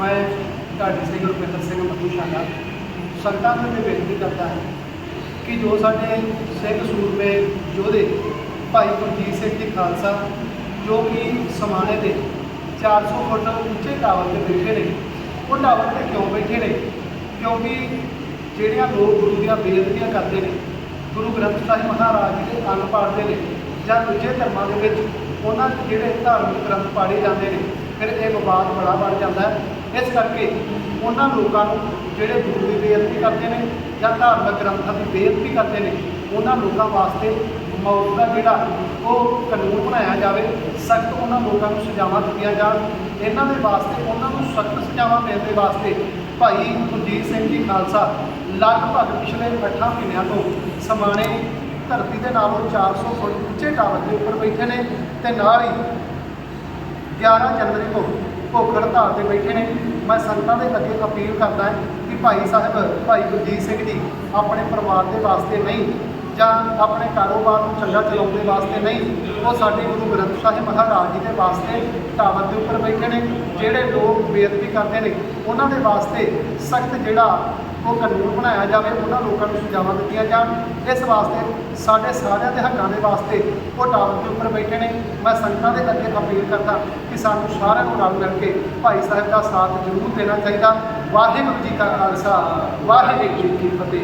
ਮੈਂ ਢਾਡੀ ਸਿੰਘ ਰੁਪਿੰਦਰ ਸਿੰਘ ਮਧੂਸ਼ਾਲਾ ਸੰਗਤਾਂ ਨੂੰ ਇਹ ਬੇਨਤੀ ਕਰਦਾ ਹਾਂ ਕਿ ਜੋ ਸਾਡੇ ਸਿੰਘ ਸੂਰਮੇ, ਯੋਧੇ, ਭਾਈ ਗੁਰਜੀਤ ਸਿੰਘ ਜੀ ਖਾਲਸਾ, ਜੋ ਕਿ ਸਮਾਣੇ ਦੇ 400 ਫੁੱਟ ਉੱਚੇ ਟਾਵਰ ਤੇ ਬੈਠੇ ਨੇ, ਉਹ ਟਾਵਰ ਤੇ ਕਿਉਂ ਬੈਠੇ ਨੇ? ਕਿਉਂਕਿ ਜਿਹੜੀਆਂ ਲੋਕ ਗੁਰੂ ਦੀਆਂ ਬੇਨਤੀਆਂ ਕਰਦੇ ਨੇ, ਗੁਰੂ ਗ੍ਰੰਥ ਸਾਹਿਬ ਮਹਾਰਾਜ ਜੀ ਦੇ ਅੰਗ ਪਾੜਦੇ ਨੇ ਜਾਂ ਦੂਜੇ ਧਰਮਾਂ ਦੇ ਵਿੱਚ ਉਹਨਾਂ ਜਿਹੜੇ ਧਾਰਮਿਕ ਗ੍ਰੰਥ ਪਾੜੇ ਜਾਂਦੇ ਨੇ ਫਿਰ ਇਹ ਵਿਵਾਦ ਬੜਾ ਬਣ ਜਾਂਦਾ ਹੈ। ਇਸ ਕਰਕੇ ਉਹਨਾਂ ਲੋਕਾਂ ਨੂੰ ਜਿਹੜੇ ਗੁਰੂ ਦੀ ਬੇਨਤੀ ਕਰਦੇ ਨੇ ਜਾਂ ਧਾਰਮਿਕ ਗ੍ਰੰਥਾਂ ਦੀ ਬੇਨਤੀ ਕਰਦੇ ਨੇ, ਉਹਨਾਂ ਲੋਕਾਂ ਵਾਸਤੇ ਮੌਤ ਦਾ ਜਿਹੜਾ ਉਹ ਕਾਨੂੰਨ ਬਣਾਇਆ ਜਾਵੇ, ਸਖਤ ਉਹਨਾਂ ਲੋਕਾਂ ਨੂੰ ਸਜ਼ਾਵਾਂ ਦਿੱਤੀਆਂ ਜਾਣ। ਇਹਨਾਂ ਦੇ ਵਾਸਤੇ, ਉਹਨਾਂ ਨੂੰ ਸਖਤ ਸਜ਼ਾਵਾਂ ਦੇਣ ਦੇ ਵਾਸਤੇ ਭਾਈ ਕੁਲਜੀਤ ਸਿੰਘ ਜੀ ਖਾਲਸਾ ਲਗਭਗ ਪਿਛਲੇ 8 ਮਹੀਨਿਆਂ ਤੋਂ ਸਮਾਣੇ ਧਰਤੀ ਦੇ ਨਾਲੋਂ 400 ਫੁੱਟ ਉੱਚੇ ਟਾਵਰ ਦੇ ਉੱਪਰ ਬੈਠੇ ਨੇ ਤੇ ਨਾਲ ਹੀ 11 ਜਨਵਰੀ ਤੋਂ ਭੁੱਖ ਹੜਤਾਲ ਤੇ ਬੈਠੇ ਨੇ। ਮੈਂ ਸੰਗਤਾਂ ਦੇ ਅੱਗੇ ਅਪੀਲ ਕਰਦਾ ਕਿ ਭਾਈ ਸਾਹਿਬ, ਭਾਈ ਗੁਰਜੀਤ ਸਿੰਘ ਜੀ ਆਪਣੇ ਪਰਿਵਾਰ ਦੇ ਵਾਸਤੇ ਨਹੀਂ ਜਾਂ ਆਪਣੇ ਕਾਰੋਬਾਰ ਨੂੰ ਚੰਗਾ ਚਲਾਉਣ ਦੇ ਵਾਸਤੇ ਨਹੀਂ, ਉਹ ਸਾਡੇ ਗੁਰੂ ਗ੍ਰੰਥ ਸਾਹਿਬ ਮਹਾਰਾਜ ਜੀ ਦੇ ਵਾਸਤੇ ਟਾਵਰ ਦੇ ਉੱਪਰ ਬੈਠੇ ਨੇ, ਜਿਹੜੇ ਲੋਕ ਬੇਅਦਬੀ ਕਰਦੇ ਨੇ, ਉਹਨਾਂ ਦੇ ਵਾਸਤੇ ਸਖਤ ਜਿਹੜਾ ਉਹ ਕਾਨੂੰਨ ਬਣਾਇਆ ਜਾਵੇ, ਉਹਨਾਂ ਲੋਕਾਂ ਨੂੰ ਸਜ਼ਾਵਾਂ ਦਿੱਤੀਆਂ ਜਾਣ। ਇਸ ਵਾਸਤੇ ਸਾਡੇ ਸਾਰਿਆਂ ਦੇ ਹੱਕਾਂ ਦੇ ਵਾਸਤੇ ਉਹ ਟਾਵਰ ਦੇ ਉੱਪਰ ਬੈਠੇ ਨੇ। ਮੈਂ ਸੰਗਤਾਂ ਦੇ ਅੱਗੇ ਅਪੀਲ ਕਰਦਾ ਕਿ ਸਾਨੂੰ ਸਾਰਿਆਂ ਨੂੰ ਰਲ ਮਿਲ ਕੇ ਭਾਈ ਸਾਹਿਬ ਦਾ ਸਾਥ ਜ਼ਰੂਰ ਦੇਣਾ ਚਾਹੀਦਾ। ਵਾਹਿਗੁਰੂ ਜੀ ਕਾ ਖਾਲਸਾ, ਵਾਹਿਗੁਰੂ ਜੀ ਕੀ ਫਤਿਹ।